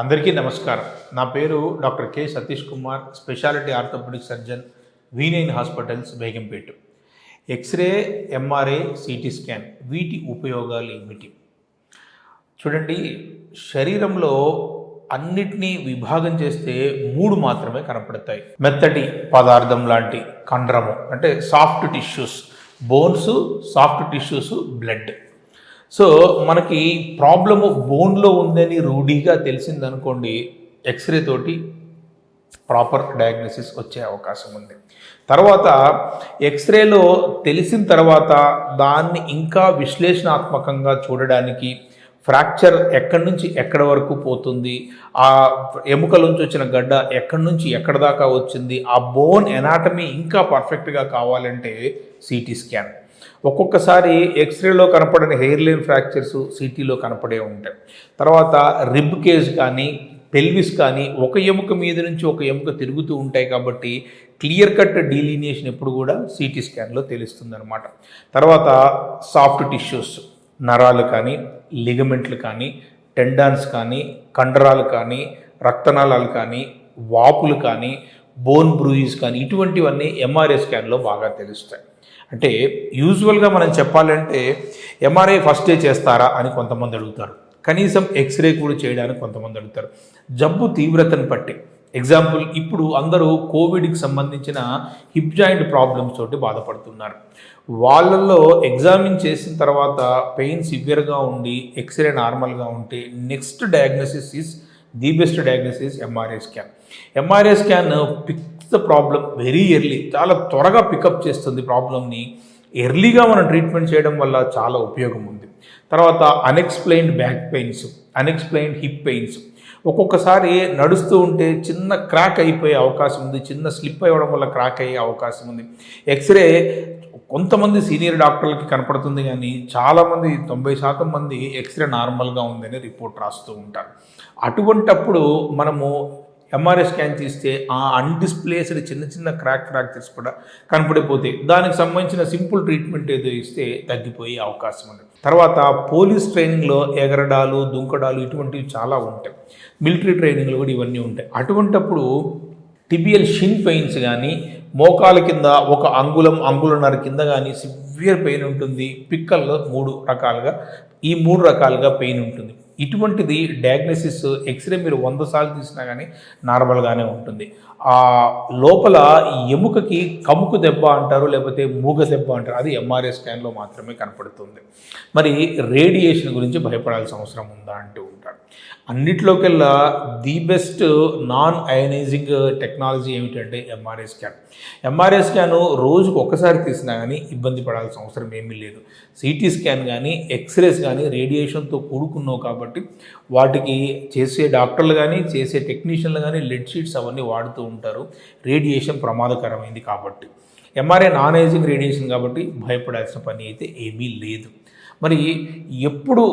అందరికీ నమస్కారం. నా పేరు doctor K Satish Kumar speciality orthopaedic surgeon V9 hospitals Begumpet. X-ray MRI CT scan వీటి ఉపయోగాలు ఏమిటి? చూడండి శరీరంలో అన్నిటినీ విభాగం చేస్తే మూడు మాత్రమే కనపడతాయి. మెత్తటి పదార్థం లాంటి కండరము అంటే soft tissues bones soft tissues blood. So మనకి ప్రాబ్లము బోన్లో ఉందని రూఢీగా తెలిసిందనుకోండి ఎక్స్రే తోటి ప్రాపర్ డయాగ్నోసిస్ వచ్చే అవకాశం ఉంది. తర్వాత ఎక్స్రేలో తెలిసిన తర్వాత దాన్ని ఇంకా విశ్లేషణాత్మకంగా చూడడానికి ఫ్రాక్చర్ ఎక్కడి నుంచి ఎక్కడి వరకు పోతుంది ఆ ఎముకల నుంచి వచ్చిన గడ్డ ఎక్కడి నుంచి ఎక్కడ దాకా వచ్చింది ఆ బోన్ ఎనాటమీ ఇంకా పర్ఫెక్ట్గా కావాలంటే సిటీ స్కాన్ ఒక్కొక్కసారి ఎక్స్రేలో కనపడని హెయిర్ లైన్ ఫ్రాక్చర్స్ సిటీలో కనపడే ఉంటాయి. తర్వాత రిబ్ కేజ్ కానీ పెల్విస్ కానీ ఒక ఎముక మీద నుంచి ఒక ఎముక తిరుగుతూ ఉంటాయి కాబట్టి క్లియర్ కట్ డీలినియేషన్ ఎప్పుడు కూడా సిటీ స్కాన్లో తెలుస్తుంది అనమాట తర్వాత సాఫ్ట్ టిష్యూస్ నరాలు కానీ లిగమెంట్లు కానీ టెండాన్స్ కానీ కండరాలు కానీ రక్తనాళాలు కానీ వాపులు కానీ బోన్ బ్రూయిస్ కానీ ఇటువంటివన్నీ ఎంఆర్ఐ స్కాన్లో బాగా తెలుస్తాయి. అంటే యూజువల్గా మనం చెప్పాలంటే ఎంఆర్ఐ ఫస్ట్ డే చేస్తారా అని కొంతమంది అడుగుతారు. కనీసం ఎక్స్రే కూడా చేయడానికి కొంతమంది అడుగుతారు. జబ్బు తీవ్రతను బట్టి. ఎగ్జాంపుల్ ఇప్పుడు అందరూ కోవిడ్కి సంబంధించిన హిప్ జాయింట్ ప్రాబ్లమ్స్ తోటి బాధపడుతున్నారు. వాళ్ళల్లో ఎగ్జామిన్ చేసిన తర్వాత పెయిన్ సివియర్గా ఉండి ఎక్స్రే నార్మల్గా ఉంటే next diagnosis is the best diagnosis MRI scan MRI scan picks the problem very early చాలా త్వరగా పికప్ చేస్తుంది ప్రాబ్లమ్ని ఎర్లీగా మనం ట్రీట్మెంట్ చేయడం వల్ల చాలా ఉపయోగం ఉంది. తర్వాత unexplained back pains unexplained hip pains ఒక్కొక్కసారి నడుస్తూ ఉంటే చిన్న క్రాక్ అయిపోయే అవకాశం ఉంది. చిన్న స్లిప్ అవ్వడం వల్ల క్రాక్ అయ్యే అవకాశం ఉంది. ఎక్స్రే కొంతమంది సీనియర్ డాక్టర్లకి కనపడుతుంది కానీ చాలామంది తొంభై శాతం మంది ఎక్స్రే నార్మల్గా ఉందని రిపోర్ట్ రాస్తూ ఉంటారు. అటువంటప్పుడు మనము ఎంఆర్ఐ స్కాన్ తీస్తే ఆ అన్డిస్ప్లేస్డ్ చిన్న చిన్న క్రాక్ ఫ్రాక్చర్స్ కూడా కనపడిపోతాయి. దానికి సంబంధించిన సింపుల్ ట్రీట్మెంట్ ఏదో ఇస్తే తగ్గిపోయే అవకాశం ఉంది. తర్వాత పోలీస్ ట్రైనింగ్లో ఎగరడాలు దుంకడాలు ఇటువంటివి చాలా ఉంటాయి. మిలిటరీ ట్రైనింగ్లో కూడా ఇవన్నీ ఉంటాయి. అటువంటప్పుడు టిబియల్ షిన్ పెయిన్స్ కానీ మోకాల కింద ఒక అంగుళం అంగుళన్నర కింద కానీ సివియర్ పెయిన్ ఉంటుంది. పిక్కల్లో మూడు రకాలుగా ఈ మూడు రకాలుగా పెయిన్ ఉంటుంది. ఇటువంటిది డయాగ్నోసిస్ ఎక్స్రే మీరు వంద సార్లు తీసినా కానీ నార్మల్గానే ఉంటుంది. ఆ లోపల ఎముకకి కముకు దెబ్బ అంటారు లేకపోతే మూగ దెబ్బ అంటారు. అది ఎంఆర్ఐ స్కాన్లో మాత్రమే కనపడుతుంది. మరి రేడియేషన్ గురించి భయపడాల్సిన అవసరం ఉందా అంటూ ఉంటారు. అన్నిట్లోకెల్లా the best non ionising technology ఏమిటంటే ఎంఆర్ఐ స్కాన్. ఎంఆర్ఐ స్కాన్ రోజుకు ఒకసారి తీసినా కానీ ఇబ్బంది పడాల్సిన అవసరం ఏమీ లేదు. సిటీ స్కాన్ కానీ ఎక్స్రేస్ కానీ రేడియేషన్తో కూడుకున్నావు కాబట్టి వాటికి చేసే డాక్టర్లు కానీ చేసే టెక్నీషియన్లు కానీ లెడ్ షీట్స్ అవన్నీ వాడుతూ ఉంటారు. రేడియేషన్ ప్రమాదకరమైంది కాబట్టి. ఎంఆర్ఐ నాన్ ఏజింగ్ రేడియేషన్ కాబట్టి భయపడాల్సిన పని అయితే ఏమీ లేదు. మరి ఎప్పుడు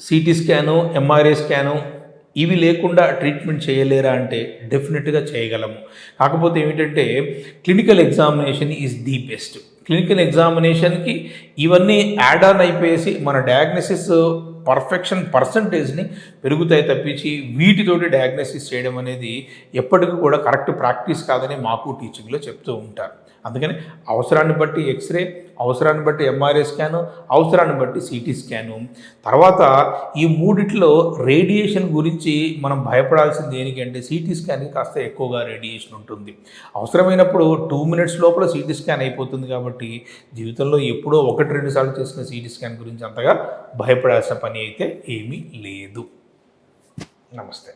సిటీ స్కాను ఎంఆర్ఐ స్కాను ఇవి లేకుండా ట్రీట్మెంట్ చేయలేరా అంటే డెఫినెట్గా చేయగలము. కాకపోతే ఏమిటంటే clinical examination is the best. Clinical ఎగ్జామినేషన్కి ఇవన్నీ యాడ్ ఆన్ అయిపోయేసి మన డయాగ్నోసిస్ పర్ఫెక్షన్ పర్సంటేజ్ని పెరుగుతాయి తప్పించి వీటితోటి డయాగ్నోసిస్ చేయడం అనేది ఎప్పటికీ కూడా కరెక్ట్ ప్రాక్టీస్ కాదని మాకు టీచింగ్లో చెప్తూ ఉంటారు. అందుకని అవసరాన్ని బట్టి ఎక్స్రే అవసరాన్ని బట్టి ఎంఆర్ఐ స్కాను అవసరాన్ని బట్టి సిటీ స్కాను. తర్వాత ఈ మూడిట్లో రేడియేషన్ గురించి మనం భయపడాల్సింది దేనికంటే సిటీ స్కాన్కి కాస్త ఎక్కువగా రేడియేషన్ ఉంటుంది. అవసరమైనప్పుడు టూ మినిట్స్ లోపల సిటీ స్కాన్ అయిపోతుంది కాబట్టి జీవితంలో ఎప్పుడో ఒకటి రెండు సార్లు చేసిన సిటీ స్కాన్ గురించి అంతగా భయపడాల్సిన పని అయితే ఏమీ లేదు. నమస్తే.